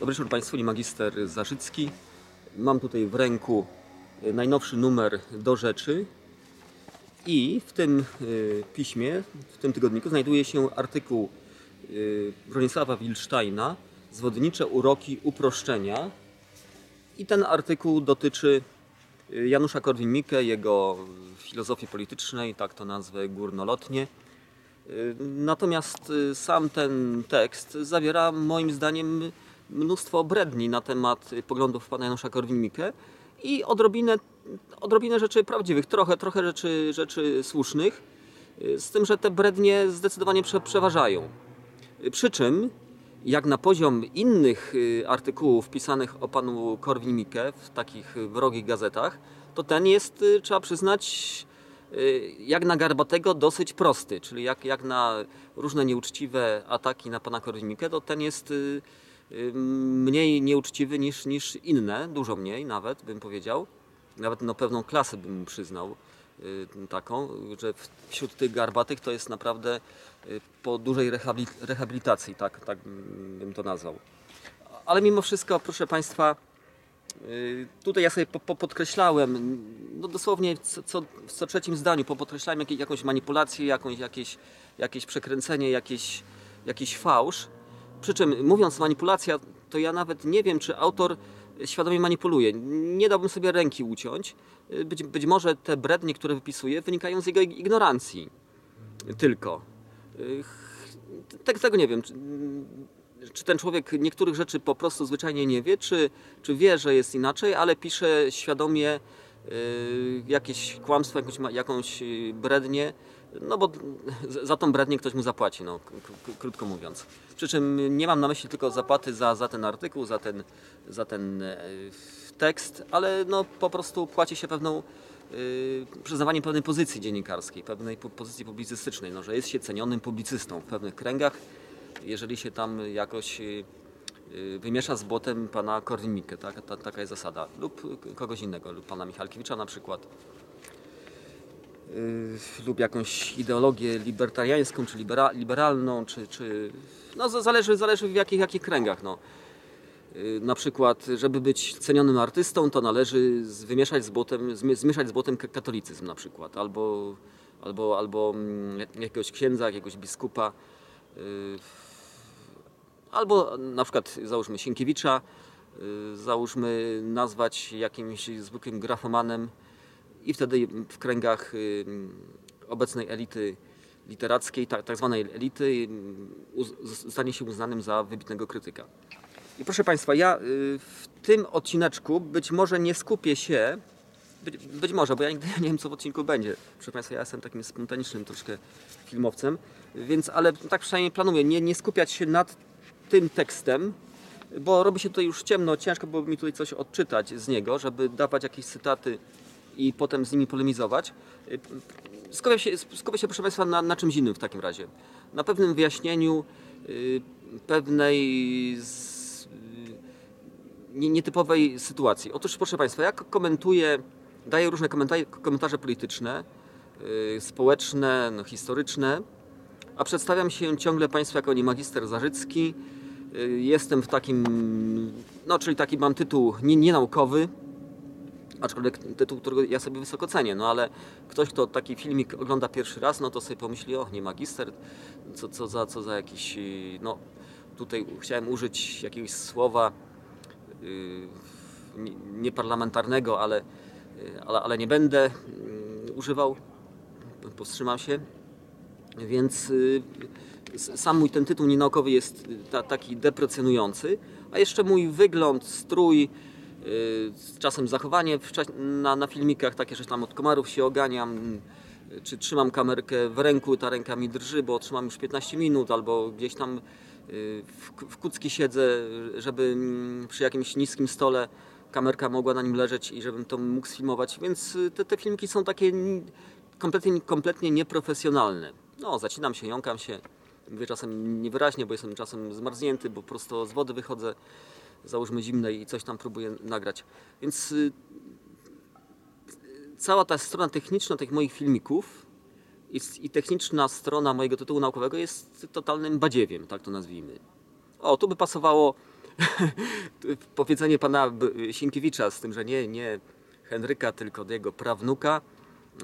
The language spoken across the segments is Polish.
Dobry wieczór Państwu, magister Zarzycki. Mam tutaj w ręku y, najnowszy numer do rzeczy i w tym y, piśmie, w tym tygodniku znajduje się artykuł y, Bronisława Wilsztajna Zwodnicze uroki uproszczenia i ten artykuł dotyczy Janusza Korwin-Mikke, jego filozofii politycznej, tak to nazwę górnolotnie. Natomiast sam ten tekst zawiera moim zdaniem mnóstwo bredni na temat y, poglądów pana Janusza Korwin-Mikke i odrobinę, odrobinę rzeczy prawdziwych, trochę, trochę rzeczy, rzeczy słusznych, y, z tym, że te brednie zdecydowanie prze, przeważają. Y, Przy czym, jak na poziom innych artykułów pisanych o panu Korwin-Mikke w takich wrogich gazetach, to ten jest, trzeba przyznać, jak na Garbatego dosyć prosty, czyli jak, jak na różne nieuczciwe ataki na pana Korwin-Mikke, to ten jest mniej nieuczciwy niż, niż inne, dużo mniej nawet bym powiedział. Nawet no, pewną klasę bym przyznał taką, że wśród tych garbatych to jest naprawdę y, po dużej rehabili- rehabilitacji, tak, tak bym to nazwał. Ale mimo wszystko, proszę Państwa, y, tutaj ja sobie po, po podkreślałem, no dosłownie co, co, co trzecim zdaniu po podkreślałem jakieś, jakąś manipulację, jakąś, jakieś, jakieś przekręcenie, jakieś, jakiś fałsz. Przy czym mówiąc manipulacja, to ja nawet nie wiem, czy autor świadomie manipuluje. Nie dałbym sobie ręki uciąć. Być, być może te brednie, które wypisuje, wynikają z jego ig- ignorancji tylko. Te- Tego nie wiem. Czy, ten człowiek niektórych rzeczy po prostu zwyczajnie nie wie, czy, czy wie, że jest inaczej, ale pisze świadomie y, jakieś kłamstwo, jakąś, jakąś y, brednię, no bo za tą brednię ktoś mu zapłaci, no, krótko mówiąc. Przy czym nie mam na myśli tylko zapłaty za, za ten artykuł, za ten, za ten e, tekst, ale no, po prostu płaci się pewną y, przyznawanie pewnej pozycji dziennikarskiej, pewnej po- pozycji publicystycznej, no, że jest się cenionym publicystą w pewnych kręgach, jeżeli się tam jakoś y, y, wymiesza z błotem pana Korwin-Mikke, tak? Ta, taka jest zasada, lub kogoś innego, lub pana Michalkiewicza na przykład. Y, lub jakąś ideologię libertariańską, czy libera, liberalną, czy, czy no zależy, zależy w jakich, jakich kręgach. No. Y, Na przykład, żeby być cenionym artystą, to należy wymieszać z błotem, zmi- zmieszać z błotem ka- katolicyzm na przykład, albo, albo, albo mm, jakiegoś księdza, jakiegoś biskupa, y, albo na przykład załóżmy Sienkiewicza, załóżmy nazwać jakimś zwykłym grafomanem i wtedy w kręgach y, obecnej elity literackiej, tak, zwanej elity, y, zostanie się uznanym za wybitnego krytyka. I proszę Państwa, ja y, w tym odcineczku być może nie skupię się, być, być może, bo ja nigdy nie wiem, co w odcinku będzie. Proszę Państwa, ja jestem takim spontanicznym troszkę filmowcem, więc, ale tak przynajmniej planuję, nie, nie skupiać się nad tym tekstem, bo robi się tutaj już ciemno, ciężko byłoby mi tutaj coś odczytać z niego, żeby dawać jakieś cytaty i potem z nimi polemizować. Skupię się, skupię się proszę Państwa, na, na czymś innym w takim razie. Na pewnym wyjaśnieniu y, pewnej z, y, nie- nietypowej sytuacji. Otóż, proszę Państwa, ja komentuję, daję różne komentarze, komentarze polityczne, y, społeczne, no, historyczne, a przedstawiam się ciągle Państwu jako nie magister Zarzycki. Jestem w takim, no czyli taki mam tytuł nie, nienaukowy, aczkolwiek tytuł, którego ja sobie wysoko cenię, no ale ktoś, kto taki filmik ogląda pierwszy raz, no to sobie pomyśli, o nie magister, co, co, za, co za jakiś, y, no tutaj chciałem użyć jakiegoś słowa y, nie- nieparlamentarnego, ale, y, ale, ale nie będę y, używał, powstrzymam się. Więc y, s- sam mój ten tytuł nienaukowy jest y, ta, taki deprecjonujący, a jeszcze mój wygląd, strój, czasem zachowanie w czasie, na, na filmikach, takie, że tam od komarów się oganiam, y, czy trzymam kamerkę w ręku, ta ręka mi drży, bo trzymam już 15 minut, albo gdzieś tam y, w, w kucki siedzę, żeby mm, przy jakimś niskim stole kamerka mogła na nim leżeć i żebym to mógł sfilmować, więc y, te, te filmiki są takie kompletnie, kompletnie nieprofesjonalne. No, zacinam się, jąkam się, mówię czasem niewyraźnie, bo jestem czasem zmarznięty, bo prosto z wody wychodzę, załóżmy zimnej i coś tam próbuję nagrać. Więc y, cała ta strona techniczna tych moich filmików i, techniczna strona mojego tytułu naukowego jest totalnym badziewiem, tak to nazwijmy. O, tu by pasowało powiedzenie pana Sienkiewicza z tym, że nie, nie Henryka, tylko jego prawnuka,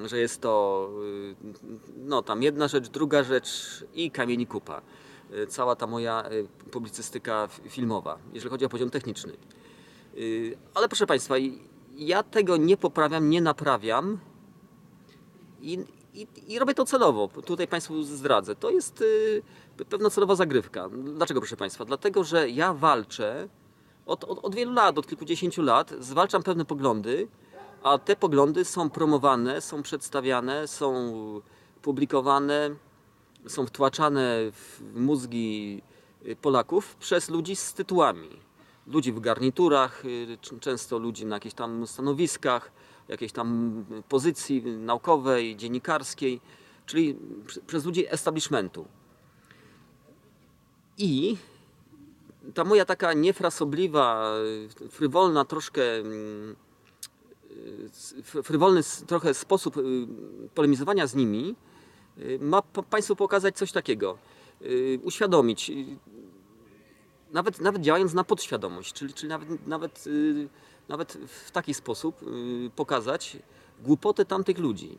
że jest to y, no tam jedna rzecz, druga rzecz i kamieni kupa. Y, Cała ta moja y, publicystyka filmowa, jeżeli chodzi o poziom techniczny. Y, Ale proszę Państwa, ja tego nie poprawiam, nie naprawiam i, i, i robię to celowo. Tutaj Państwu zdradzę. To jest pewna celowa zagrywka. Dlaczego, proszę Państwa? Dlatego, że ja walczę od, od, od wielu lat, od kilkudziesięciu lat, zwalczam pewne poglądy, a te poglądy są promowane, są przedstawiane, są publikowane, są wtłaczane w mózgi y, Polaków przez ludzi z tytułami. Ludzi w garniturach, y, często ludzi na jakichś tam stanowiskach, jakiejś tam pozycji naukowej, dziennikarskiej, czyli pr- przez ludzi establishmentu. I ta moja taka niefrasobliwa, y, frywolna troszkę mm, fr- frywolny trochę sposób polemizowania z nimi ma po- Państwu pokazać coś takiego. y, Uświadomić, y, nawet, nawet działając na podświadomość, czyli, czyli nawet, nawet, y, nawet w taki sposób y, pokazać głupotę tamtych ludzi.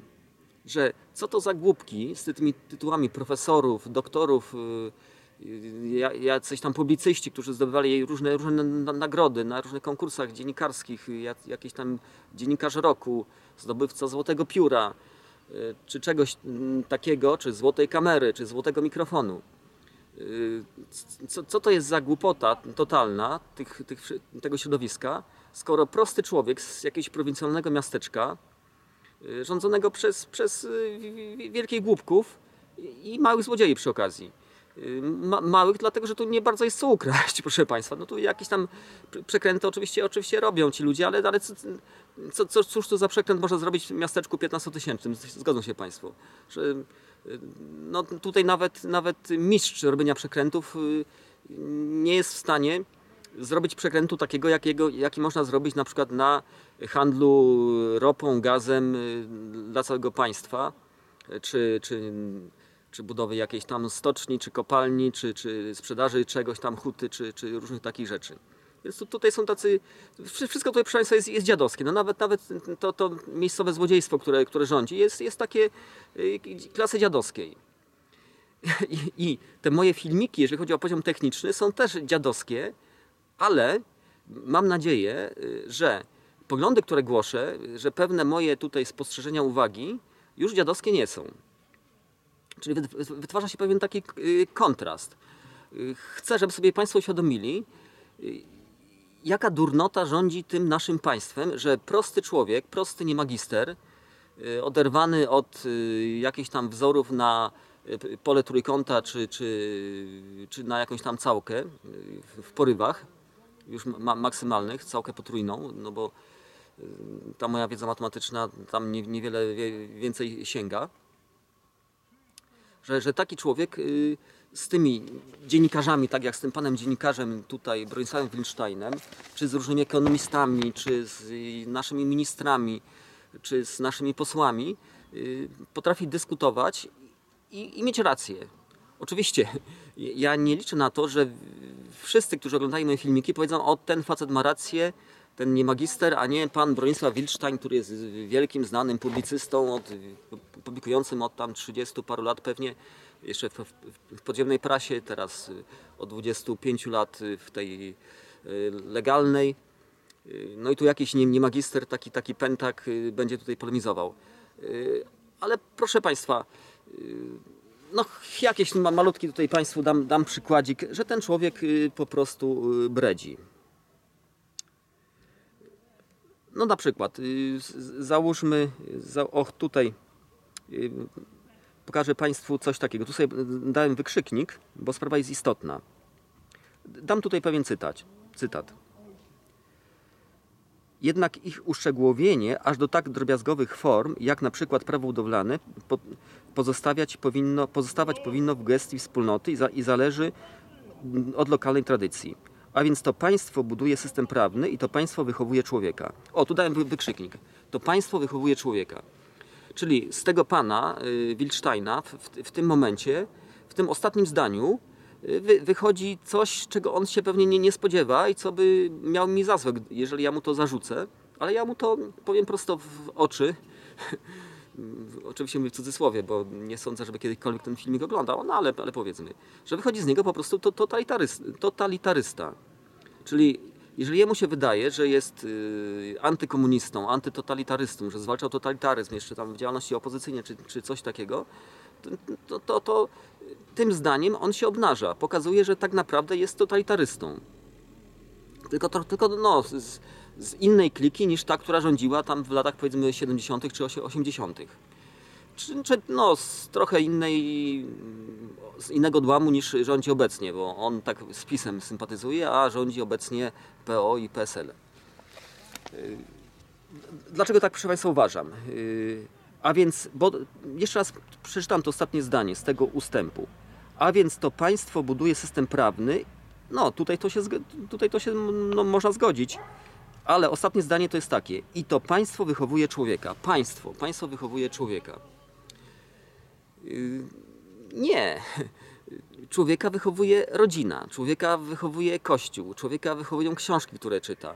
Że co to za głupki z tymi tytułami profesorów, doktorów, y, y, ja- jacyś tam publicyści, którzy zdobywali różne, różne na- nagrody na różnych konkursach dziennikarskich, y, jak- jakiś tam dziennikarz roku, zdobywca Złotego Pióra, y, czy czegoś mm, takiego, czy złotej kamery, czy złotego mikrofonu. Y, co, co to jest za głupota totalna tych, tych, tego środowiska, skoro prosty człowiek z jakiegoś prowincjonalnego miasteczka, y, rządzonego przez, przez y, wi- wi- wielkich głupków i małych złodziei przy okazji. Y, Ma, małych, dlatego że tu nie bardzo jest co ukraść, proszę Państwa. No tu jakieś tam prze- przekręty oczywiście, oczywiście robią ci ludzie, ale, ale co, co, co, cóż to za przekręt można zrobić w miasteczku 15-tysięcznym? Zgodzą się Państwo, że y, no tutaj nawet, nawet mistrz robienia przekrętów y, nie jest w stanie zrobić przekrętu takiego, jakiego, jaki można zrobić na przykład na handlu ropą, gazem dla całego państwa, czy, czy, czy budowy jakiejś tam stoczni, czy kopalni, czy, czy sprzedaży czegoś tam, huty, czy, czy różnych takich rzeczy. Więc tu, tutaj są tacy, wszy- wszystko tutaj Państwa jest, jest dziadowskie. No nawet, nawet to, to miejscowe złodziejstwo, które, które rządzi, jest, jest takie y, klasy dziadowskiej. I, I te moje filmiki, jeżeli chodzi o poziom techniczny, są też dziadowskie, ale mam nadzieję, y, że poglądy, które głoszę, że pewne moje tutaj spostrzeżenia, uwagi już dziadowskie nie są. Czyli wyt- wytwarza się pewien taki y, kontrast. Y, Chcę, żeby sobie Państwo uświadomili, y, jaka durnota rządzi tym naszym państwem, że prosty człowiek, prosty nie-magister, y, oderwany od jakichś tam wzorów na pole trójkąta czy, czy, czy na jakąś tam całkę w- porywach już ma, maksymalnych, całkę potrójną, no bo ta moja wiedza matematyczna tam nie, niewiele wie- więcej sięga że, że taki człowiek y, z tymi dziennikarzami, tak jak z tym panem dziennikarzem tutaj, Bronisławem Wilsteinem, czy z różnymi ekonomistami, czy z y, naszymi ministrami, czy z naszymi posłami, y, potrafi dyskutować i, i mieć rację. Oczywiście, ja nie liczę na to, że wszyscy, którzy oglądają moje filmiki, powiedzą, o ten facet ma rację, ten nie magister, a nie pan Bronisław Wilstein, który jest wielkim, znanym publicystą, od, publikującym od tam 30 paru lat pewnie, jeszcze w, w, podziemnej prasie, teraz y, od 25 lat y, w tej y, legalnej. No i tu jakiś nie, nie magister, taki, taki pentak będzie tutaj polemizował. Ale proszę Państwa, no jakiś ma- malutki tutaj Państwu dam, dam przykładzik, że ten człowiek po prostu bredzi. No na przykład, y, załóżmy, za, och tutaj y, pokażę Państwu coś takiego. Tu sobie dałem wykrzyknik, bo sprawa jest istotna. Dam tutaj pewien cytat. cytat. Jednak ich uszczegółowienie aż do tak drobiazgowych form, jak na przykład prawo budowlane, po, pozostawiać powinno, pozostawać powinno w gestii wspólnoty i, za, i zależy od lokalnej tradycji. A więc to państwo buduje system prawny i to państwo wychowuje człowieka. O, tu dałem wy- wykrzyknik. To państwo wychowuje człowieka. Czyli z tego pana y, Wilsteina w, w, tym momencie, w tym ostatnim zdaniu y, wy, wychodzi coś, czego on się pewnie nie, nie spodziewa i co by miał mi za złe, jeżeli ja mu to zarzucę. Ale ja mu to powiem prosto w oczy. Oczywiście mówię w cudzysłowie, bo nie sądzę, żeby kiedykolwiek ten filmik oglądał, no ale, ale powiedzmy, że wychodzi z niego po prostu to, totalitarysta. Czyli jeżeli jemu się wydaje, że jest y, antykomunistą, antytotalitarzystą, że zwalczał totalitaryzm jeszcze tam w działalności opozycyjnej czy, czy coś takiego, to, to, to tym zdaniem on się obnaża. Pokazuje, że tak naprawdę jest totalitarystą. Tylko, to, tylko no, z, z innej kliki niż ta, która rządziła tam w latach powiedzmy 70. czy 80. Czy, czy no, z trochę innej, z innego odłamu niż rządzi obecnie, bo on tak z PiSem sympatyzuje, a rządzi obecnie PO i PSL. Yy, Dlaczego tak, proszę Państwa, uważam? Yy, A więc, bo jeszcze raz przeczytam to ostatnie zdanie z tego ustępu. A więc to państwo buduje system prawny. No, tutaj to się, tutaj to się no, można zgodzić. Ale ostatnie zdanie to jest takie. I to państwo wychowuje człowieka. Państwo. Państwo wychowuje człowieka. Yy, Nie. Człowieka wychowuje rodzina, człowieka wychowuje kościół, człowieka wychowują książki, które czyta,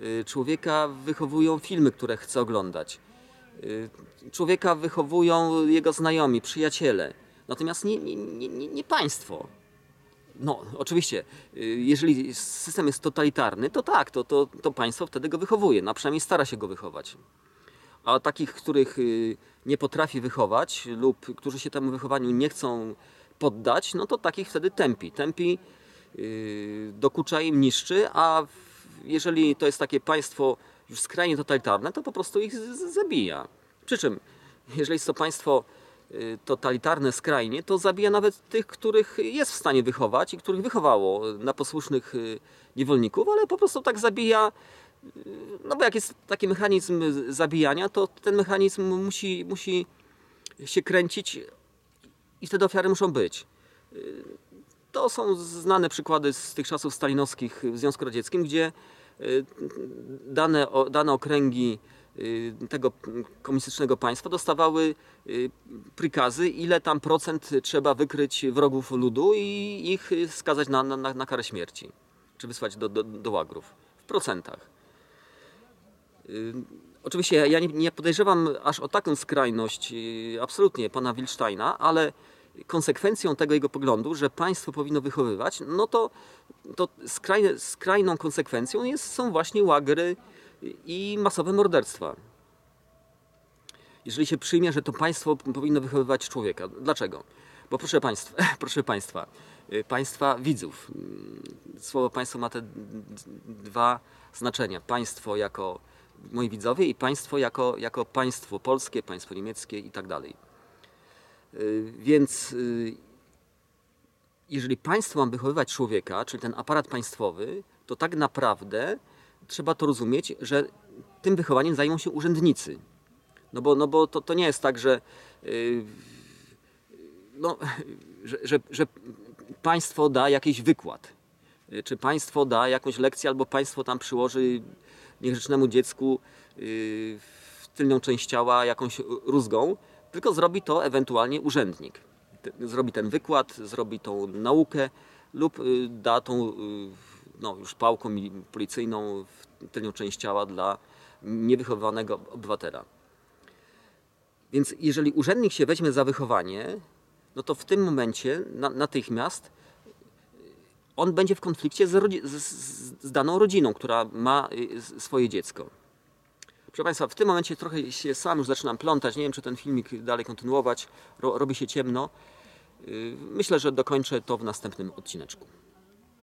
Yy, człowieka wychowują filmy, które chce oglądać, Yy, człowieka wychowują jego znajomi, przyjaciele. Natomiast nie, nie, nie, nie, nie państwo. No, oczywiście, y, jeżeli system jest totalitarny, to tak, to, to, to państwo wtedy go wychowuje, no, a przynajmniej stara się go wychować. A takich, których y, nie potrafi wychować lub którzy się temu wychowaniu nie chcą poddać, no to takich wtedy tępi. Tępi, yy, dokucza im, niszczy, a jeżeli to jest takie państwo już skrajnie totalitarne, to po prostu ich zabija. Przy czym, jeżeli jest to państwo y, totalitarne skrajnie, to zabija nawet tych, których jest w stanie wychować i których wychowało na posłusznych y, niewolników, ale po prostu tak zabija no bo jak jest taki mechanizm zabijania, to ten mechanizm musi, musi się kręcić i wtedy ofiary muszą być. To są znane przykłady z tych czasów stalinowskich w Związku Radzieckim, gdzie y, dane, dane okręgi y, tego komunistycznego państwa dostawały y, prikazy, ile tam procent trzeba wykryć wrogów ludu i ich skazać na, na, na karę śmierci, czy wysłać do, do, do łagrów w procentach. Y, Oczywiście ja- nie, nie podejrzewam aż o taką skrajność y, absolutnie pana Wilsteina, ale konsekwencją tego jego poglądu, że państwo powinno wychowywać, no to, to skrajne, skrajną konsekwencją jest, są właśnie łagry i masowe morderstwa. Jeżeli się przyjmie, że to państwo powinno wychowywać człowieka. Dlaczego? Bo proszę państwa, proszę państwa, y, państwa widzów. Słowo państwo ma te dwa znaczenia. Państwo jako moi widzowie i państwo jako, jako państwo polskie, państwo niemieckie i tak dalej. Y, Więc y, jeżeli państwo ma wychowywać człowieka, czyli ten aparat państwowy, to tak naprawdę trzeba to rozumieć, że tym wychowaniem zajmą się urzędnicy. No bo, no bo to, to nie jest tak, że, yy, no, że, że, że państwo da jakiś wykład, czy państwo da jakąś lekcję, albo państwo tam przyłoży niegrzecznemu dziecku w tylną część ciała jakąś rózgą, tylko zrobi to ewentualnie urzędnik. Zrobi ten wykład, zrobi tą naukę lub yy, da tą yy, no, już pałką policyjną w tylną część ciała dla niewychowanego obywatela. Więc jeżeli urzędnik się weźmie za wychowanie, no to w tym momencie na, natychmiast on będzie w konflikcie z, z, z, daną rodziną, która ma y, swoje dziecko. Proszę Państwa, w tym momencie trochę się sam już zaczynam plątać. Nie wiem, czy ten filmik dalej kontynuować. Ro, robi się ciemno. Y, Myślę, że dokończę to w następnym odcineczku.